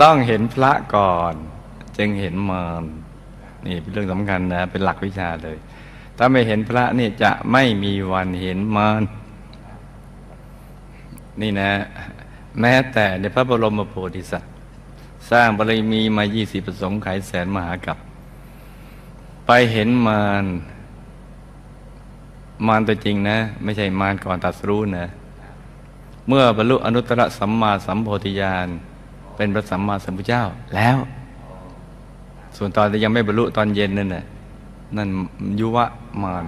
ต้องเห็นพระก่อน จึงเห็นมารนี่เป็นเรื่องสำคัญนะ เป็นหลักวิชาเลย ถ้าไม่เห็นพระนี่จะไม่มีวันเห็นมารนี่นะ แม้แต่ในพระบรมโพธิสัตว์ สร้างบารมีมายี่สิบประสงค์ไขยแสนมหากับ ไปเห็นมารมารตัวจริงนะ ไม่ใช่มารก่อนตัดรู้นะ เมื่อบรรลุอนุตตรสัมมาสัมโพธิญาณ เป็นพระสัมมาสัมพุทธเจ้าแล้ว ส่วนตอนที่ยังไม่บรรลุตอนเย็นนั่นน่ะนั่นยุวะมาร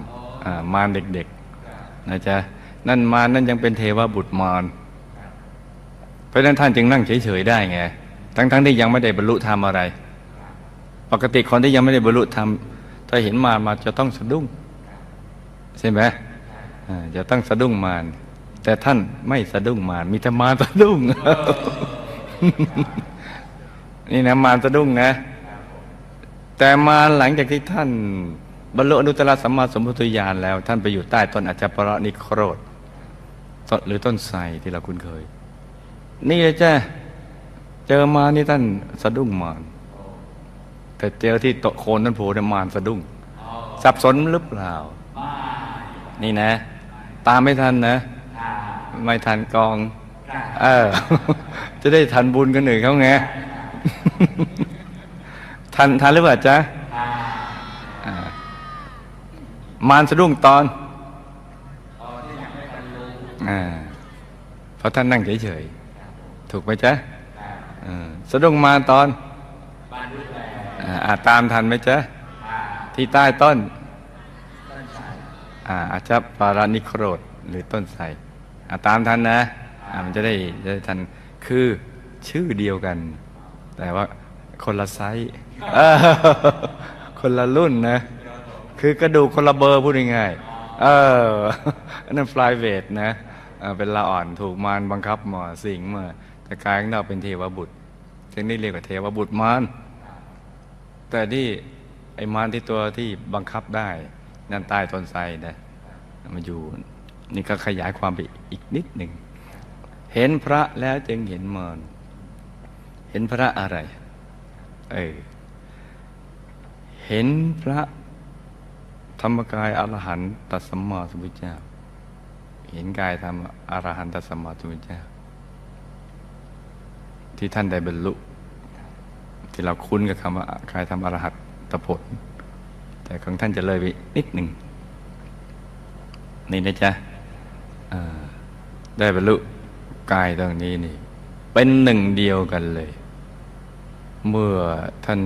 มารเด็กๆนะจ๊ะนั่นมารนั่นยังเป็นเทวบุตรมารเพราะนั้นท่านจึงนั่งเฉยๆได้ไงทั้งๆที่ยังไม่ได้บรรลุธรรมอะไร ปกติคนที่ยังไม่ได้บรรลุธรรมถ้าเห็นมารมาจะต้องสะดุ้งใช่ไหมจะต้องสะดุ้งมารแต่ท่านไม่สะดุ้งมารมีแต่มารสะดุ้ง นี่นะมารสะดุ้งนะ แต่มาหลังจากที่ท่านบรรลุอนุตตรสัมมาสัมพุทธญาณแล้ว ท่านไปอยู่ใต้ต้นอัจฉรินิโครธต้นหรือต้นไทรที่เราคุ้นเคย นี่เลยจ้ะเจอมานี่ท่านสะดุ้งมารแต่เจอที่โตะโคนต้นโพธิ์เนี่ยมารสะดุ้งสับสนหรือเปล่า นี่นะ ตามไม่ทันนะ ไม่ทันกอง เออ จะได้ทันบุญกันหนึ่งเขาไงทันทันหรือเปล่าจ๊ะอ่ามารสะดุ้งตอนอ่าเพราะท่านนั่งเฉยๆถูกไหมจ๊ะอ่าสะดุ้งมาตอนอ่าอ่าตามทันไหมจ๊ะที่ใต้ต้นอ่าอาจจะปารานิโครธหรือต้นไทรอ่าตามทันนะอ่า มันจะได้จะได้ทันคือชื่อเดียวกัน แต่ว่าคนละไซส์คนละรุ่นนะ คือกระดูกคนละเบอร์พูดง่ายๆเอออันนั้นฟลายเวทนะเป็นละอ่อนถูกมารบังคับมาสิงมาแต่กายข้างนอกเป็นเทวบุตรจึงได้เรียกว่าเทวบุตรมารแต่ที่ไอ้มารที่ตัวที่บังคับได้นั่นใต้ต้นไทรนะมาอยู่นี่ก็ขยายความไปอีกนิดหนึ่ง เห็นพระแล้วจึงเห็นมารเห็นพระอะไร เออ เห็นพระธรรมกายอรหันตสัมมาสัมพุทธเจ้า เห็นกายธรรมอรหันตสัมมาสัมพุทธเจ้า ที่ท่านได้บรรลุ ที่เราคุ้นกับคำว่ากายธรรมอรหัตตผล แต่ของท่านจะเลยไปนิดหนึ่งนี่นะจ๊ะได้บรรลุ กายตรงนี้นี่ เป็นหนึ่งเดียวกันเลย เมื่อท่าน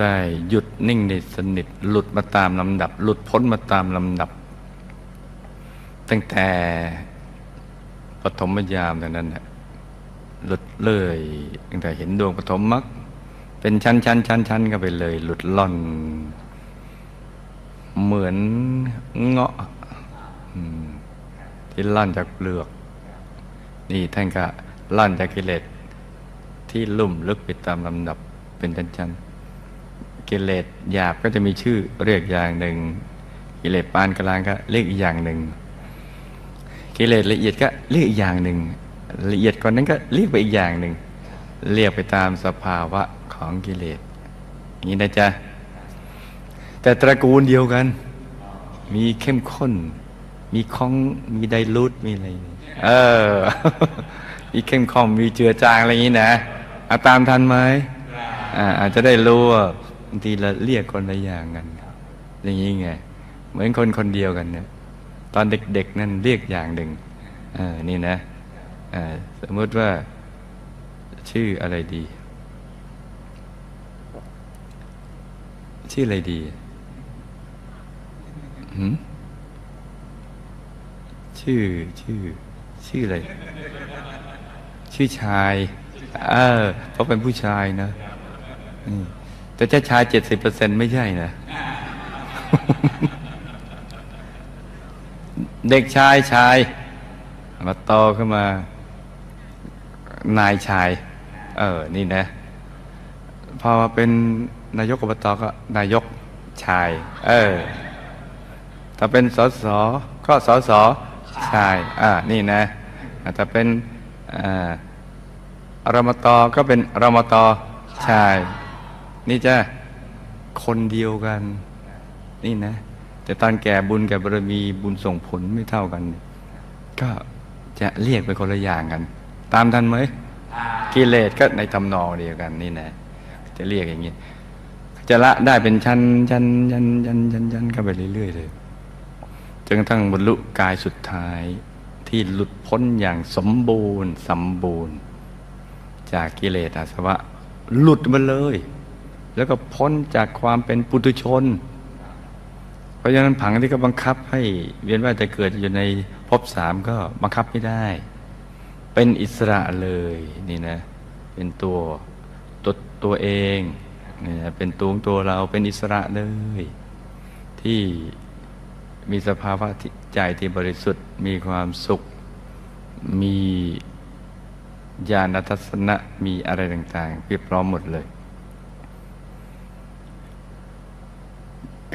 ได้หยุดนิ่งในสนิทหลุดมาตามลำดับ หลุดพ้นมาตามลำดับ ตั้งแต่ปฐมยามดังนั้นน่ะหลุดเลยตั้งแต่เห็นดวงปฐมมรรคเป็นชั้นชั้นชั้นชั้นก็ไปเลย หลุดล่อน เหมือนเงาะ ที่ลั่นจากเปลือก นี่ท่านก็ลั่นจากกิเลสที่ลุ่มลึกไปตามลำดับเป็นชั้นๆกิเลสหยาบก็จะมีชื่อเรียกอย่างหนึ่ง กิเลสปานกลางก็เรียกอีกอย่างหนึ่ง กิเลสละเอียดก็เรียกอีกอย่างหนึ่ง ละเอียดกว่านั้นก็เรียกไปอีกอย่างหนึ่ง เรียกไปตามสภาวะของกิเลสอย่างนี้นะจ๊ะแต่ตระกูลเดียวกัน มีเข้มข้น มีคองมีไดรูทมีอะไร เออ มีเข้มข้นมีเจือจางอะไรอย่างนี้นะเอาตามทันไหมอ่าอาจจะได้รู้ว่าบางทีเราเรียกคนละอย่างกันอย่างนี้ไง เหมือนคนคนเดียวกันเนี่ยตอนเด็ก ๆ นั่นเรียกอย่างหนึ่งเออนี่นะเออสมมติว่าชื่ออะไรดี ชื่ออะไรดีหืม ชื่อชื่อ ชื่ออะไร ชื่อชาย เออเพราะเป็นผู้ชายนะแต่ถ้าชายเจ็ดสิบเปอร์เซ็นไม่ใช่นะ เด็กชายชาย มาโตขึ้นมา นายชาย เออ นี่นะ พอมาเป็นนายกอบตก็นายกชาย เออ ถ้าเป็นสสก็สส ชายอ่านี่นะถ้าเป็นอ่ารมตก็เป็นรมตชาย นี่จะคนเดียวกัน นี่นะ แต่ตอนแก่บุญแก่บารมีบุญส่งผลไม่เท่ากัน ก็จะเรียกเป็นคนละอย่างกัน ตามทันไหมกิเลสก็ในทำนองเดียวกันนี่นะ จะเรียกอย่างนี้จะละได้เป็นชั้นชั้นชั้นชั้นชั้นชั้นกันไปเรื่อยๆเลย จนกระทั่งบรรลุกายสุดท้ายที่หลุดพ้นอย่างสมบูรณ์สมบูรณ์ จากกิเลสอาสวะหลุดมาเลย แล้วก็พ้นจากความเป็นปุถุชน เพราะฉะนั้นผังที่เขาบังคับให้เวียนว่าจะเกิดอยู่ในภพสามก็บังคับไม่ได้ เป็นอิสระเลยนี่นะ เป็นตัวตัวตัวเองนี่นะเป็นตัวของตัวเราเป็นอิสระเลย ที่ มีสภาวะใจที่บริสุทธิ์ มีความสุข มีญาณทัศนะ มีอะไรต่างๆเพียบพร้อมหมดเลย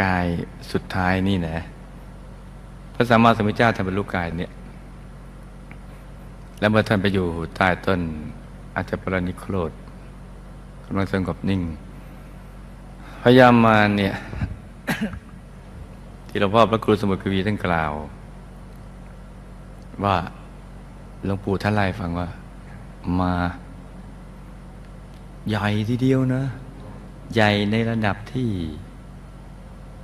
กายสุดท้ายนี่นะ พระสัมมาสัมพุทธเจ้าท่านบรรลุกายเนี่ย แล้วเมื่อท่านไปอยู่ใต้ต้นอาจจะปรนิโครธกำลังสงบนิ่ง พยายามมาเนี่ย ที่หลวงพ่อพระครูสมุทรกวีท่านกล่าว ว่าหลวงปู่ท่านไล่ฟังว่า มาใหญ่ทีเดียวนะ ใหญ่ในระดับที่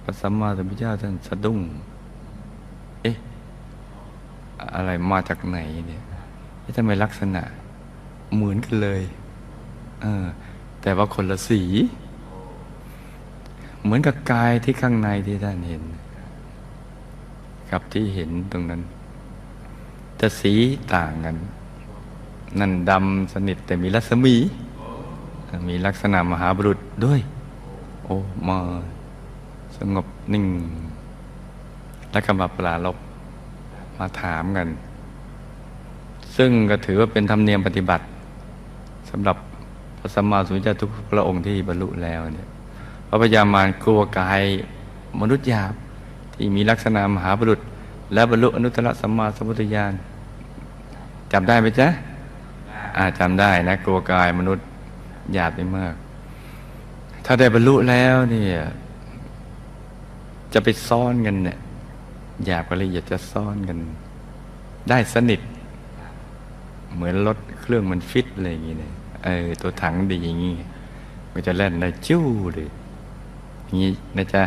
พระสัมมาสัมพุทธเจ้าท่านสะดุ้ง เอ๊ะ อะไรมาจากไหนเนี่ยทำไมลักษณะเหมือนกันเลยเออแต่ว่าคนละสี เหมือนกับกายที่ข้างในที่ท่านเห็น กับที่เห็นตรงนั้นแต่สีต่างกัน นั่นดำสนิทแต่มีรัศมี มีลักษณะมหาบุรุษด้วย โอ้มาสงบนิ่ง แล้วก็มาปลาลบมาถามกัน ซึ่งก็ถือว่าเป็นธรรมเนียมปฏิบัติสำหรับพระสัมมาสัมพุทธเจ้าทุกพระองค์ที่บรรลุแล้วเนี่ยพระพยามารกลัวกายมนุษย์หยาบ ที่มีลักษณะมหาบุรุษ และบรรลุอนุตตรสัมมาสัมพุทธญาณจำได้ไหมจ๊ะอาจำได้นะกลัวกายมนุษย์หยาบได้มาก ถ้าได้บรรลุแล้วเนี่ย จะไปซ่อนกันเนี่ยหยาบกับละเอียดจะซ่อนกัน ได้สนิท เหมือนรถเครื่องมันฟิตอะไรอย่างงี้เนี่ยเออตัวถังดีอย่างงี้มันจะแล่นได้จู้เลยอย่างงี้นะจ๊ะ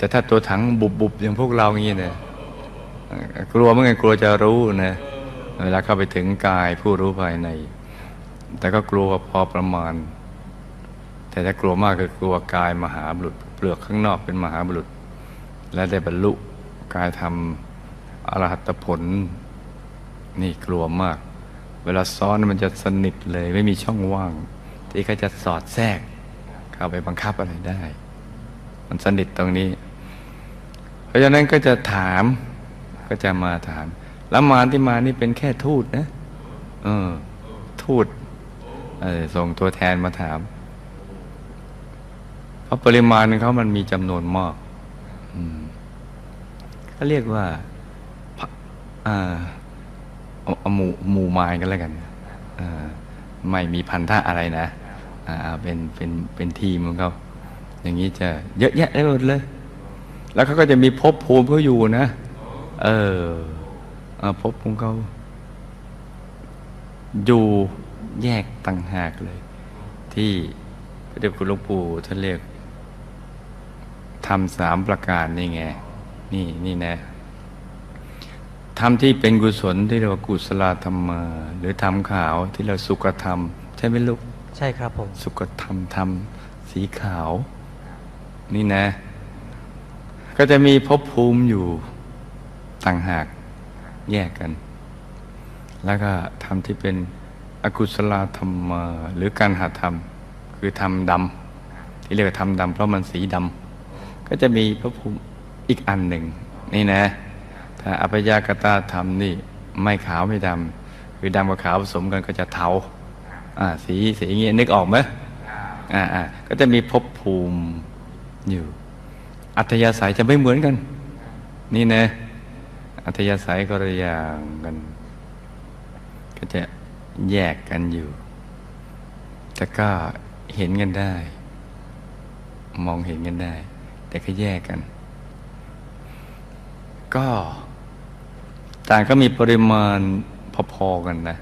แต่ถ้าตัวถังบุบบุบๆอย่างพวกเราอย่างงี้เนี่ยกลัวเมื่อไงกลัวจะรู้นะเวลาเข้าไปถึงกายผู้รู้ภายใน แต่ก็กลัวพอประมาณ แต่ถ้ากลัวมากคือกลัวกายมหาบุรุษ เปลือกข้างนอกเป็นมหาบุรุษ และได้บรรลุกายทำอรหัตผล นี่กลัวมาก เวลาซ้อนมันจะสนิทเลยไม่มีช่องว่าง ที่เขาจะสอดแทรก เข้าไปบังคับอะไรได้ มันสนิทตรงนี้ เพราะฉะนั้นก็จะถามก็จะมาถาม แล้วมารที่มานี่เป็นแค่ทูตนะเออทูตส่งตัวแทนมาถาม เพราะปริมาณเขามันมีจำนวนมากเขาเรียกว่าอ่าเอาหมู่หมู่มายกันแล้วกันไม่มีพันธะอะไรนะอ่าเอาเป็นเป็นเป็นทีมของเขาอย่างนี้จะเยอะแยะได้หมดเลย แล้วเขาก็จะมีภพภูมิเขาอยู่นะ เออเอาภพของเขาอยู่แยกต่างหากเลย ที่พระเดชคุณหลวงปู่ท่านเรียกทำสามประการนี่ไง นี่นี่นะทำที่เป็นกุศลที่เรียกว่ากุศลธรรมาหรือธรรมขาวที่เราสุขธรรม ใช่ไหมลูก ใช่ครับผม สุขธรรมธรรมสีขาว นี่นะ ก็จะมีภพภูมิอยู่ต่างหากแยกกัน แล้วก็ทำที่เป็นอกุศลธรรมหรือการหาธรรม คือธรรมดำที่เรียกว่าธรรมดำเพราะมันสีดำก็จะมีภพภูมิอีกอันหนึ่งนี่นะ ถ้าอภิยากตาธรรมนี่ไม่ขาวไม่ดำคือดำกับขาวผสมกันก็จะเทาอ่าสีสีอย่างเงี้ยนึกออกไหมอ่าอ่าก็จะมีภพภูมิอยู่ อัธยาศัยจะไม่เหมือนกัน นี่นะ อัธยาศัยก็ระอย่างกัน ก็จะแยกกันอยู่ แต่ก็เห็นกันได้ มองเห็นกันได้ แต่ก็แยกกัน ก็ต่างก็มีปริมาณพอๆกันนะ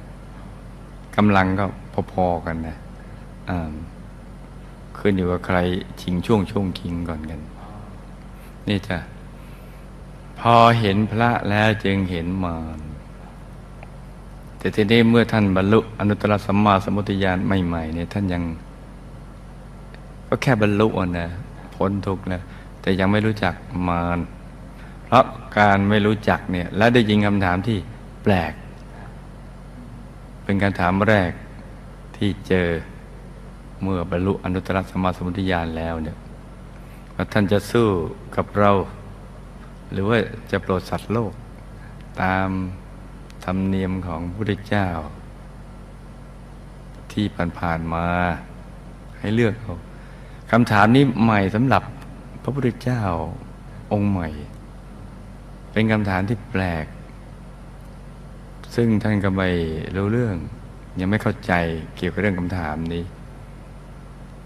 กำลังก็พอๆกันนะอ่าขึ้นอยู่ว่าใครชิงช่วงช่วงชิงก่อนกัน นี่จ้ะพอเห็นพระแล้วจึงเห็นมารแต่ทีนี้เมื่อท่านบรรลุอนุตตรสัมมาสัมพุทธญาณใหม่ๆเนี่ยท่านยัง ก็แค่บรรลุนะพ้นทุกข์แล้วแต่ยังไม่รู้จักมารเพราะการไม่รู้จักเนี่ย และได้ยินคำถามที่แปลก เป็นการถามแรกที่เจอเมื่อบรรลุอนุตตรสัมมาสัมพุทธญาณแล้วเนี่ย ว่าท่านจะสู้กับเรา หรือว่าจะโปรดสัตว์โลก ตามธรรมเนียมของพระพุทธเจ้า ที่ผ่านๆมาให้เลือกเอาคำถามนี้ใหม่สำหรับพระพุทธเจ้าองค์ใหม่ เป็นคำถามที่แปลก ซึ่งท่านก็ไม่รู้เรื่อง ยังไม่เข้าใจเกี่ยวกับเรื่องคำถามนี้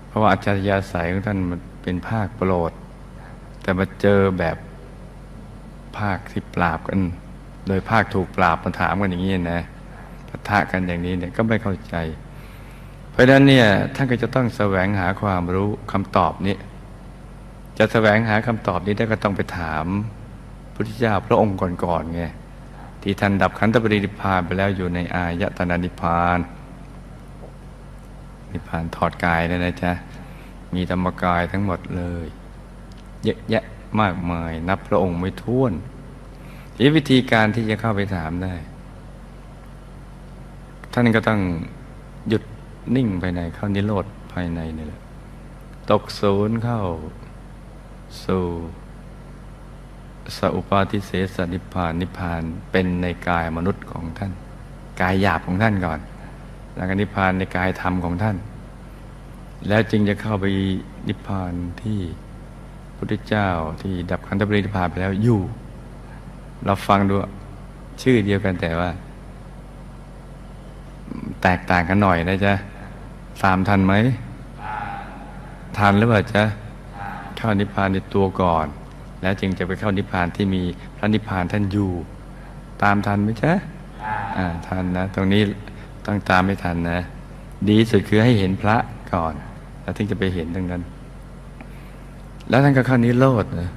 เพราะว่าอาจารยาสายของท่านมัน เป็นภาคโปรด แต่มาเจอแบบภาคที่ปราบกัน โดยภาคถูกปราบมาถามกันอย่างนี้นะปะทะกันอย่างนี้เนี่ยก็ไม่เข้าใจ เพราะฉะนั้นเนี่ยท่านก็จะต้องแสวงหาความรู้คำตอบนี้ จะแสวงหาคำตอบนี้ได้ก็ต้องไปถามพุทธเจ้าพระองค์ก่อนๆไงที่ท่านดับขันธปรินิพพานไปแล้วอยู่ในอายตนะนิพพานนิพพานถอดกายเลยนะจ๊ะ มีธรรมกายทั้งหมดเลย เยอะแยะมากมาย นับพระองค์ไม่ท้วนทีวิธีการที่จะเข้าไปถามได้ ท่านก็ต้องหยุดนิ่งภายในเข้านิโรธภายในนี่แหละ ตกศูนย์เข้าสู่สุปาทิเสสนิพานนิพานเป็นในกายมนุษย์ของท่าน กายหยาบของท่านก่อน แล้วก็นิพานในกายธรรมของท่าน แล้วจึงจะเข้าไปนิพพานที่พุทธเจ้าที่ดับขันธปรินิพพานไปแล้วอยู่ เราฟังดูชื่อเดียวกันแต่ว่า แตกต่างกันหน่อยนะจ๊ะสามทันไหมทันหรือเปล่าจ๊ะเข้านิพพานในตัวก่อน แล้วจึงจะไปเข้านิพพานที่มีพระนิพพานท่านอยู่ ตามทันไหมจ๊ะอ่าทันนะ ตรงนี้ต้องตามไม่ทันนะ ดีสุดคือให้เห็นพระก่อน แล้วถึงจะไปเห็นตรงนั้น แล้วท่านก็เข้านิโรธนะ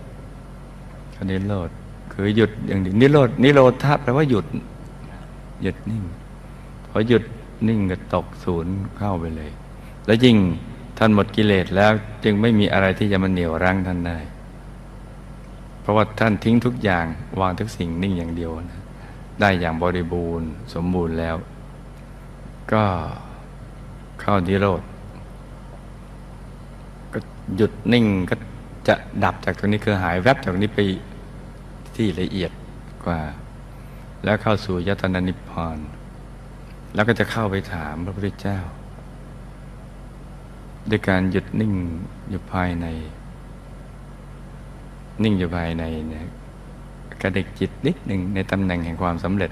เข้านิโรธคือหยุดอย่างหนึ่งนิโรธนิโรธาแปลว่าหยุด หยุดนิ่งพอหยุดนิ่งก็ตกศูนย์เข้าไปเลย แล้วยิ่งท่านหมดกิเลสแล้วจึงไม่มีอะไรที่จะมาเหนี่ยวรั้งท่านได้ เพราะว่าท่านทิ้งทุกอย่างวางทุกสิ่งนิ่งอย่างเดียวนะได้อย่างบริบูรณ์ สมบูรณ์แล้ว ก็เข้านิโรธ หยุดนิ่งก็จะดับจากตรงนี้คือหายแวบจากตรงนี้ไปที่ละเอียดกว่า แล้วเข้าสู่ยตนานิพพานแล้วก็จะเข้าไปถามพระพุทธเจ้า ด้วยการหยุดนิ่งอยู่ภายใน นิ่งอยู่ภายในนกระดิกจิตนิดหนึ่งในตำแหน่งแห่งความสำเร็จ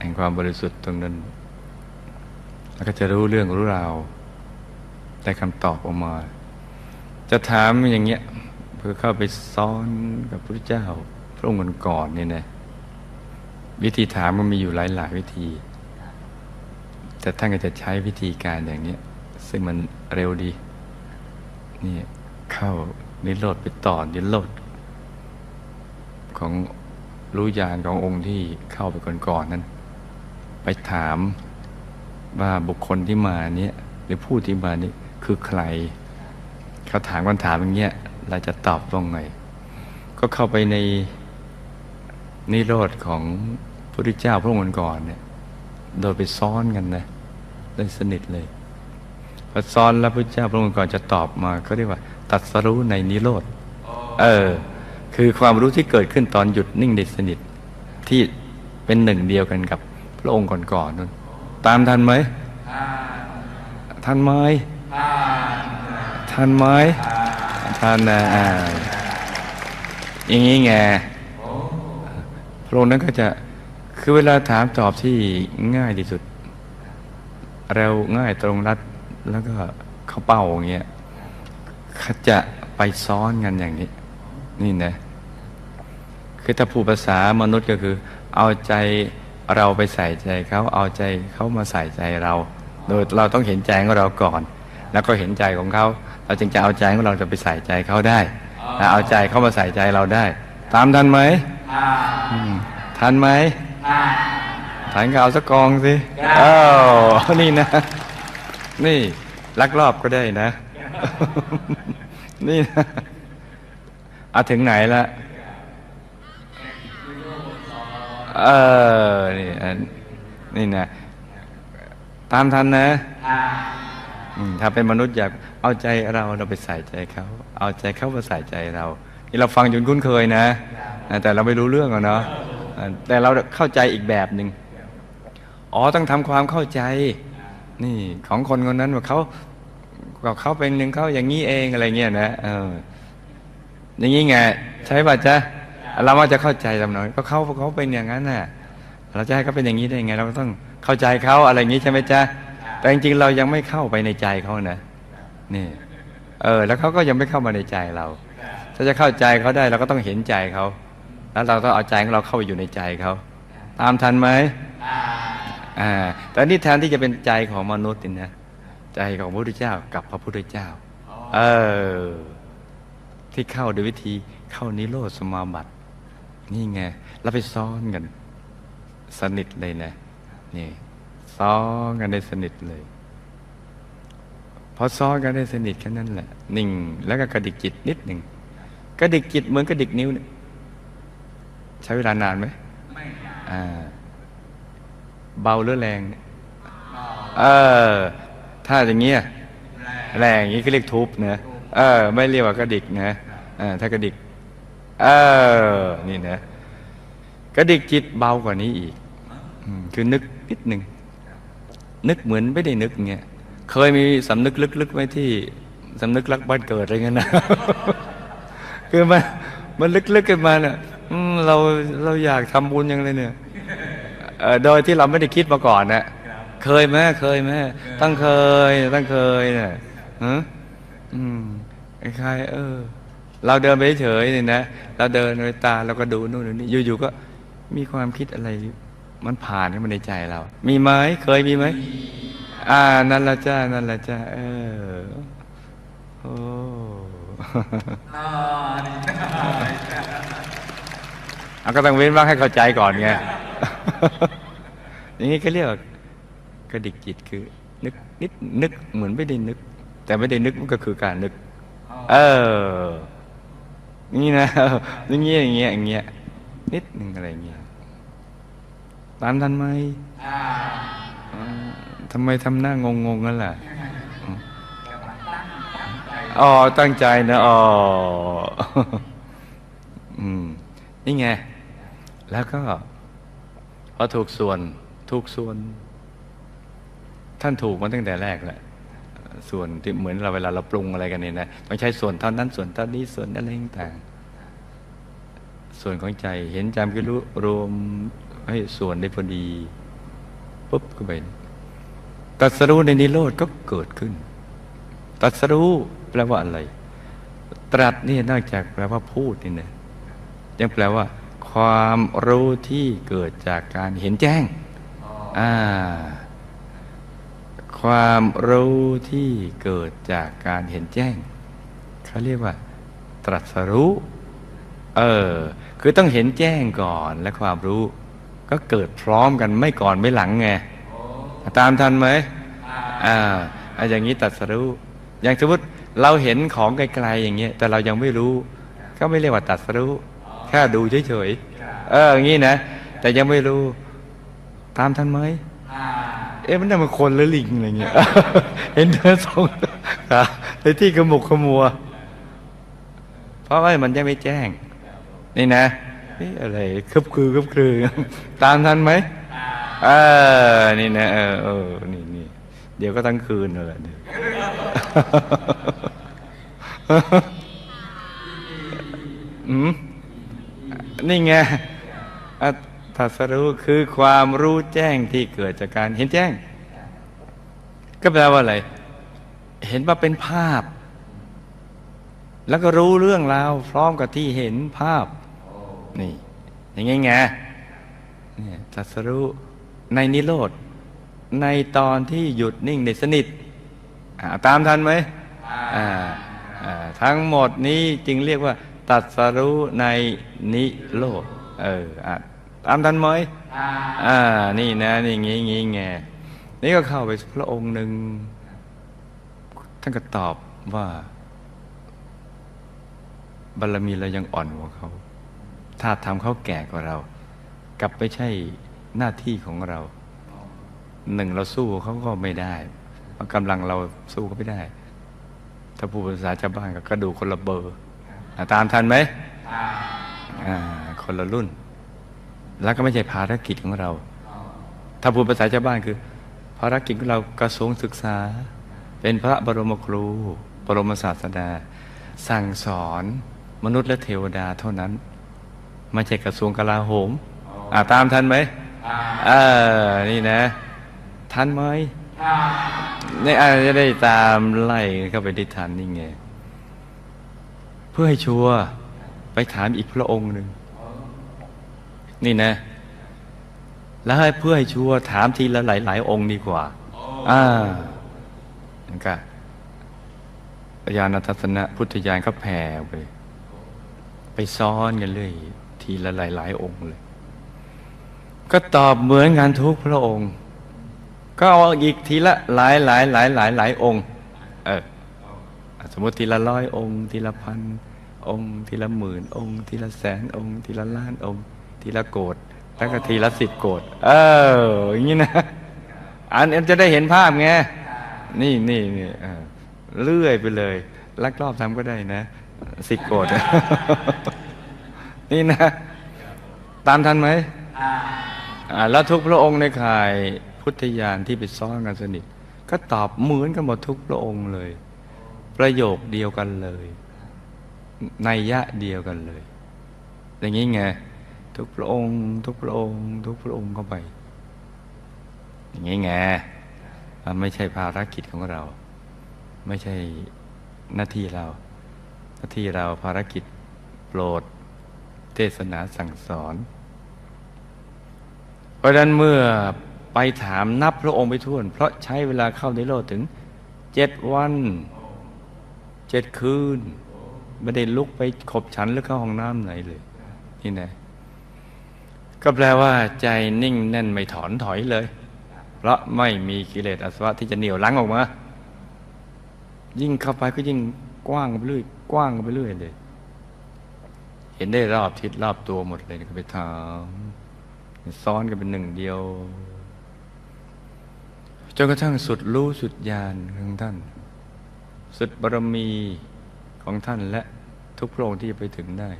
แห่งความบริสุทธิ์ตรงนั้น แล้วก็จะรู้เรื่องรู้ราวได้คำตอบออกมา จะถามอย่างเงี้ยเพื่อเข้าไปซ้อนกับพระพุทธเจ้าพระองค์ก่อนเนี่ยนะวิธีถามมันมีอยู่หลายๆวิธี แต่ท่านก็จะใช้วิธีการอย่างเนี้ยซึ่งมันเร็วดีนี่เข้านิโรธไปต่อนิโรธของรู้ญาณขององค์ที่เข้าไปก่อนๆนั้น ไปถามว่าบุคคลที่มาเนี้ยหรือผู้ที่มานี้คือใคร เขาถามคำถามอย่างเงี้ยเราจะตอบว่าไง ก็เข้าไปในนิโรธของพระพุทธเจ้าพระองค์ก่อนเนี่ยโดยไปซ้อนกันนะได้สนิทเลยพอซ้อนแล้วพระเจ้าพระองค์ก่อนจะตอบมาก็เรียกว่า ตัดสรู้ในนิโรธเออ คือความรู้ที่เกิดขึ้นตอนหยุดนิ่งได้สนิทที่เป็นหนึ่งเดียวกันกับพระองค์ก่อนๆนั่นตามทันไหมทันไหม ทันไหมทันนะอ่าอย่างนี้ไงพระองค์นั้นก็จะคือเวลาถามตอบที่ง่ายที่สุด เร็วง่ายตรงรัดแล้วก็เข้าเป้าอย่างเงี้ยเขาจะไปซ้อนกันอย่างนี้ นี่นะคือถ้าผู้ภาษามนุษย์ก็คือ เอาใจเราไปใส่ใจเขาเอาใจเขามาใส่ใจเรา โดยเราต้องเห็นใจของเราก่อน แล้วก็เห็นใจของเขา เราจึงจะเอาใจของเราจะไปใส่ใจเขาได้แล้วเอาใจเขามาใส่ใจเราได้ ตามทันไหมอืมทันไหมทันก็เอาสักกองสิอ้าวนี่นะ นี่ลักลอบก็ได้นะ นี่นะเอาถึงไหนละเออนี่อันนี่นะ ตามทันนะอืม ถ้าเป็นมนุษย์อยากเอาใจเราเราไปใส่ใจเขา เอาใจเขามาใส่ใจเรานี่เราฟังจนคุ้นเคยนะ แต่เราไม่รู้เรื่องอะเนาะแต่เราเข้าใจอีกแบบหนึ่งอ๋อต้องทำความเข้าใจ นี่ของคนคนนั้นว่าเขาว่าเขาเป็นหนึ่งเขาอย่างนี้เองอะไรเงี้ยนะเอออย่างนี้ไงใช่ป่ะจ๊ะเราว่าจะเข้าใจจำหน่อยก็เขาเขาเป็นอย่างนั้นน่ะเราจะให้เขาเป็นอย่างนี้ได้ยังไง เราก็ต้องเข้าใจเขาอะไรอย่างนี้ใช่ไหมจ๊ะ แต่จริงๆเรายังไม่เข้าไปในใจเขานะนี่เออแล้วเขาก็ยังไม่เข้ามาในใจเรา ถ้าจะเข้าใจเขาได้เราก็ต้องเห็นใจเขาแล้วเราต้องเอาใจของเราเข้าไปอยู่ในใจเขาตามทันไหมอ่าแต่นี่แทนที่จะเป็นใจของมนุษย์นี่นะใจของพระพุทธเจ้ากับพระพุทธเจ้าเออที่เข้าโดยวิธีเข้านิโรธสมาบัติ นี่ไงแล้วไปซ้อนกัน สนิทเลยนะนี่ ซ้อนกันได้สนิทเลยพอซ้อนกันได้สนิทแค่นั้นแหละนิ่ง แล้วก็กระดิกจิตนิดหนึ่งกระดิกจิตเหมือนกระดิกนิ้วเนี่ยใช้เวลานานไหมไม่อ่าเบาหรือแรงเนี่ยเออ ถ้าอย่างเงี้ยแรงอย่างนี้ก็เรียกทุบนะเออ ไม่เรียกว่ากระดิกนะเออถ้ากระดิก เออ นี่นะกระดิกจิตเบากว่านี้อีกอืมคือนึกนิดหนึ่ง นึกเหมือนไม่ได้นึกเงี้ยเคยมีสำนึกลึกๆไหมที่สำนึกรักบ้านเกิดอะไรเงี้ยนะคือมันมันลึกๆกันมาเนี่ยเราเราอยากทำบุญยังเลยเนี่ยโดยที่เราไม่ได้คิดมาก่อนนะเคยไหมเคยไหมตั้งเคย ตั้งเคยเนี่ยฮะอืมคล้ายเออ เราเดินไปเฉยเนี่ยนะเราเดินโดยตาเราก็ดูนู่นนี่อยู่ๆก็มีความคิดอะไร มันผ่านเข้ามาในใจเรา มีไหมเคยมีไหมอ่านั่นละจ้านั่นละจ้าเออโอ้เอาก็ต้องเว้นว่างให้เข้าใจก่อนไงอย่างนี้ก็เรียกว่ากระดิกจิตคือ นึกนิดนึกเหมือนไม่ได้นึก แต่ไม่ได้นึกมันก็คือการนึก เออนี่นะอย่างเงี้ยอย่างเงี้ยอย่างเงี้ยนิดหนึ่งอะไรเงี้ย ตามทันไหมอ่าทำไมทำหน้างงงๆนั่นล่ะอ๋อ ตั้งใจนะอ๋ออืมนี่ไง แล้วก็พอถูกส่วน ถูกส่วน ท่านถูกมาตั้งแต่แรกแหละส่วนที่เหมือนเราเวลาเราปรุงอะไรกันเนี่ยนะต้องใช้ส่วนเท่านั้นส่วนเท่านี้ส่วนอะไรต่างๆส่วนของใจเห็นจำก็รู้รวม ให้ส่วนได้พอดีปุ๊บก็ไปตรัสรู้ในนิโรธก็เกิดขึ้นตรัสรู้แปลว่าอะไร ตรัสนี่นอกจากแปลว่าพูดนี่นะยังแปลว่า ความรู้ที่เกิดจากการเห็นแจ้งอ่าความรู้ที่เกิดจากการเห็นแจ้งเขาเรียกว่า ตรัสรู้ เออ คือต้องเห็นแจ้งก่อนและความรู้ ก็เกิดพร้อมกันไม่ก่อนไม่หลังไงตามทันไหมอ่าอ่าอย่างนี้ตรัสรู้อย่างสมมติเราเห็นของไกลๆอย่างเงี้ยแต่เรายังไม่รู้ ก็ไม่เรียกว่าตรัสรู้แค่ดูเฉยๆเอออย่างนี้นะแต่ยังไม่รู้ตามทันไหมเอ๊ะมันน่ามันคนหรือลิงอะไรเงี้ยเห็นเธอสองขาในที่ขมุกขมัว เพราะว่ามันยังไม่แจ้ง นี่นะ เอ๊ะอะไรคึบคือคึบคือตามทันไหมเออนี่นะเออเออนี่นี่เดี๋ยวก็ทั้งคืนนั่นและเดี๋ยวอืมนี่ไงอัตสรู้คือความรู้แจ้งที่เกิดจากการเห็นแจ้ง ก็แปลว่าอะไร เห็นว่าเป็นภาพ แล้วก็รู้เรื่องราวพร้อมกับที่เห็นภาพ นี่ อย่างไงไงเนี่ยตรัสรู้ในนิโรธ ในตอนที่หยุดนิ่งในสนิทอ่าตามทันไหมอ่าอ่าทั้งหมดนี้จึงเรียกว่า ตัดสรู้ในนิโรธ เอออะตามทันไหมอ่า นี่นะ นี่งี้งี้ไงนี่ก็เข้าไปพระองค์หนึ่ง ท่านก็ตอบว่าบารมีเรายังอ่อนกว่าเขา ถ้าทำเขาแก่กว่าเรา กลับไม่ใช่หน้าที่ของเราหนึ่งเราสู้เขาก็ไม่ได้เพราะกำลังเราสู้เขาไม่ได้ ถ้าพูดภาษาชาวบ้านก็กระดูกคนละเบอร์อะตามทันไหมอ่าคนละรุ่น แล้วก็ไม่ใช่ภารกิจของเรา ถ้าพูดภาษาชาวบ้านคือ ภารกิจของเรากระทรวงศึกษา เป็นพระบรมครู บรมศาสดา สั่งสอนมนุษย์และเทวดาเท่านั้น ไม่ใช่กระทรวงกลาโหมอ่าตามทันไหมเออนี่นะ ทันไหมนี่อาจจะได้ตามไล่เข้าไปได้ทันนี่ไงเพื่อให้ชัวร์ไปถามอีกพระองค์หนึ่งนี่นะ แล้วให้เพื่อให้ชัวร์ถามทีละหลาย ๆ องค์ดีกว่าอ่านั่นก็ญาณทัศนะพุทธญาณก็แผ่ไป ไปซ้อนกันเลย ทีละหลาย ๆ องค์เลย ก็ตอบเหมือนกันทุกพระองค์ ก็เอาอีกทีละหลายหลายหลายหลายหลายองค์ เออสมมติทีละร้อยองค์ ทีละพันองค์ ทีละหมื่นองค์ ทีละแสนองค์ ทีละล้านองค์ ทีละโกดแล้วก็ทีละสิบโกดเอออย่างนี้นะอันนี้จะได้เห็นภาพไงนี่นี่นี่เออเลื่อยไปเลย ลักลอบทำก็ได้นะ สิบโกด นี่นะ ตามทันไหมอ่าแล้วทุกพระองค์ในข่ายพุทธญาณที่ไปซ้อนกันสนิท ก็ตอบเหมือนกันหมดทุกพระองค์เลย ประโยคเดียวกันเลยในยยะเดียวกันเลย อย่างนี้ไงทุกพระองค์ ทุกพระองค์ ทุกพระองค์เข้าไป อย่างนี้ไงมันไม่ใช่ภารกิจของเรา ไม่ใช่หน้าที่เรา หน้าที่เราภารกิจโปรด เทศนาสั่งสอน เพราะนั้นเมื่อไปถามนับพระองค์ไปท่วน เพราะใช้เวลาเข้าในโลกถึงเจ็ดวันเจ็ดคืน ไม่ได้ลุกไปขบฉันหรือเข้าห้องน้ำไหนเลย นี่นะก็แปลว่าใจนิ่งแน่นไม่ถอนถอยเลย เพราะไม่มีกิเลสอสวะที่จะเหนี่ยวลังออกมา ยิ่งเข้าไปก็ยิ่งกว้างไปเรื่อย กว้างไปเรื่อยเลย เห็นได้รอบทิศรอบตัวหมดเลยก็ไปถามซ้อนกันเป็นหนึ่งเดียวจนกระทั่งสุดรู้สุดญาณของท่าน สุดบารมีของท่านและทุกพระองค์ที่จะไปถึงได้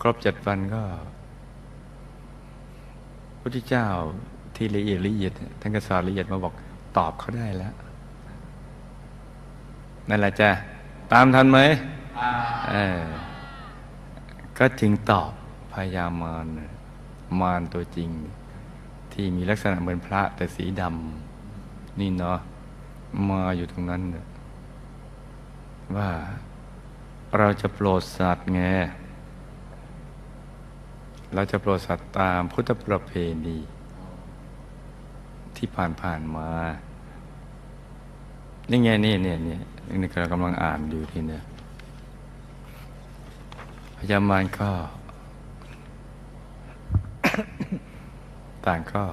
ครบเจ็ดวันก็พระพุทธเจ้าที่ละเอียดละเอียดท่านก็สอนละเอียดมาบอกตอบเขาได้แล้วนั่นแหละจ้ะตามทันไหมเออ ก็จึงตอบพยามารมารตัวจริง ที่มีลักษณะเหมือนพระแต่สีดำนี่เนาะมาอยู่ตรงนั้นว่าเราจะโปรดสัตว์ไงเราจะโปรดสัตว์ตามพุทธประเพณี ที่ผ่านผ่านๆมา นี่ไงนี่เนี่ยเนี่ยนี่เรากำลังอ่านอยู่ที่เนี่ย พญามารก็ ต่างก็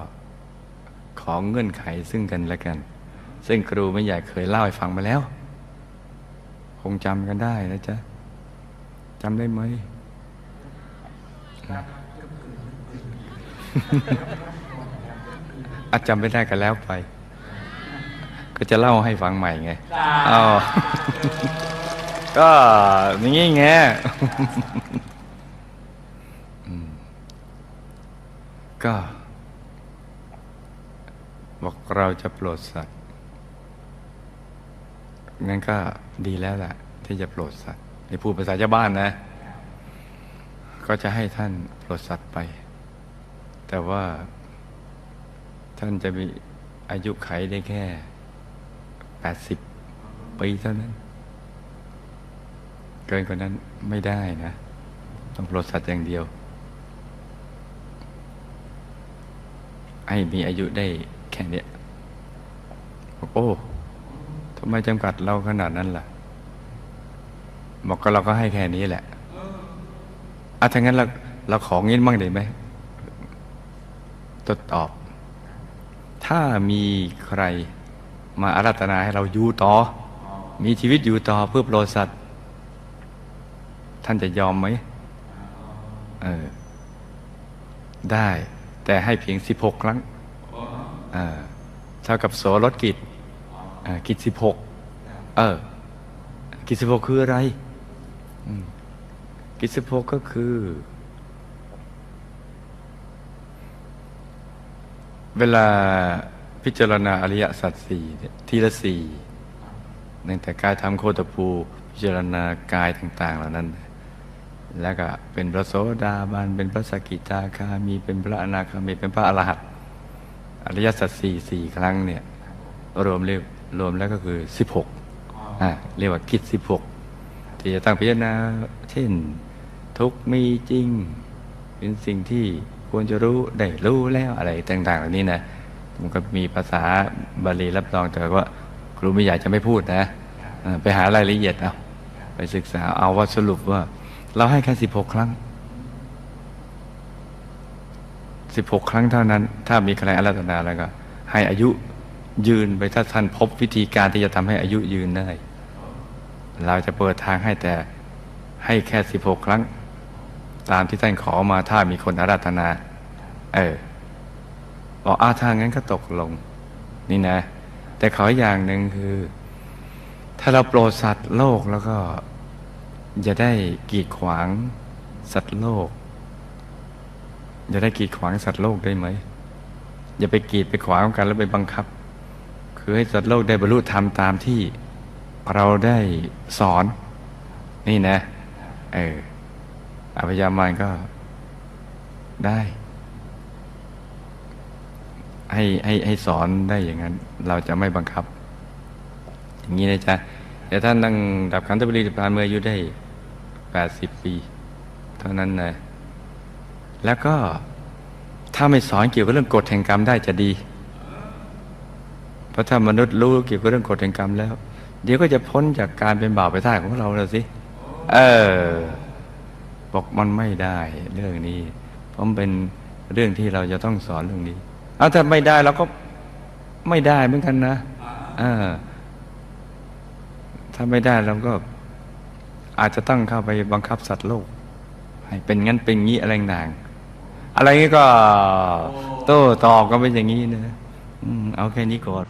ขอเงื่อนไขซึ่งกันและกัน ซึ่งครูไม่อยากเคยเล่าให้ฟังมาแล้ว คงจำกันได้นะจ๊ะจำได้ไหมอาจจำไม่ได้กันแล้วไป ก็จะเล่าให้ฟังใหม่ไงอ๋อ ก็อย่างงี้ไงก็ บอกเราจะโปรดสัตว์งั้นก็ดีแล้วแหละที่จะโปรดสัตว์ในพูดภาษาชาวบ้านนะ ก็จะให้ท่านโปรดสัตว์ไป แต่ว่าท่านจะมีอายุไขได้แค่สิบปีเท่านั้น เกินกว่านั้นไม่ได้นะ ต้องโปรดสัตว์อย่างเดียว ให้มีอายุได้แค่นี้บอกโอ้ทำไมจำกัดเราขนาดนั้นล่ะ บอกก็เราก็ให้แค่นี้แหละอะถ้างั้นเราเราของงี้บ้างได้ไหมตดตอบ ถ้ามีใครมาอาราธนาให้เราอยู่ต่อ มีชีวิตอยู่ต่อเพื่อโปรดสัตว์ ท่านจะยอมไหมเออได้ แต่ให้เพียงสิบหกครั้งเออเท่ากับโสรถกิจกิจสิบหกเออ กิจสิบหกคืออะไรกิจสิบหกก็คือ เวลาพิจารณาอริยสัจสี่ทีละสี่ตั้งแต่กายทำโคตภูพิจารณากายต่าง ๆ เหล่านั้น แล้วก็เป็นพระโสดาบัน เป็นพระสกิทาคามี เป็นพระอนาคามี เป็นพระอรหันต์อริยสัจสี่สี่ครั้งเนี่ยรวมเรียกรวมแล้วก็คือสิบหกอ่าเรียกว่ากิจสิบหกที่จะตั้งพิจารณาเช่น ทุกมีจริง เป็นสิ่งที่ควรจะรู้ได้รู้แล้วอะไรต่างๆเหล่านี้นะมันก็มีภาษาบาลีรับรองแต่ว่าครูไม่อยากจะไม่พูดนะ ไปหารายละเอียดเอาไปศึกษาเอาว่าสรุปว่า เราให้แค่สิบหกครั้งสิบหกครั้งเท่านั้น ถ้ามีใครอาราธนาแล้วก็ ให้อายุยืนไปถ้าท่านพบวิธีการที่จะทำให้อายุยืนได้ เราจะเปิดทางให้แต่ให้แค่สิบหกครั้ง ตามที่ท่านขอมาถ้ามีคนอาราธนา เออบอกอาถ้างนั้นก็ตกลง นี่นะ แต่ขออย่างหนึ่งคือ ถ้าเราโปรดสัตว์โลกแล้วก็ อย่าได้กีดขวางสัตว์โลก อย่าได้กีดขวางสัตว์โลกได้ไหม อย่าไปกีดไปขวางกันแล้วไปบังคับ คือให้สัตว์โลกได้บรรลุธรรมตามที่เราได้สอน นี่นะ เอออภิยามานก็ได้ ให้ให้ให้สอนได้อย่างนั้น เราจะไม่บังคับ อย่างนี้นะจ๊ะแต่ท่านนั่งดับขันธปรินิพานเมื่ออายุได้ แปดสิบปี เท่านั้นนะแล้วก็ถ้าไม่สอนเกี่ยวกับเรื่องกฎแห่งกรรมได้จะดี เพราะถ้ามนุษย์รู้เกี่ยวกับเรื่องกฎแห่งกรรมแล้ว เดี๋ยวก็จะพ้นจากการเป็นบ่าวไปท่ายของเราแล้วสิ เออ บอกมันไม่ได้เรื่องนี้ เพราะมันเป็นเรื่องที่เราจะต้องสอนเรื่องนี้ เอาถ้าไม่ได้เราก็ไม่ได้เหมือนกันนะ เออ ถ้าไม่ได้เราก็ อาจจะต้องเข้าไปบังคับสัตว์โลก ให้เป็นงั้นเป็นงี้อะไรต่างอะไรงี้ก็โต้ตอบก็เป็นอย่างนี้นะอืมเอาแค่นี้ก่อน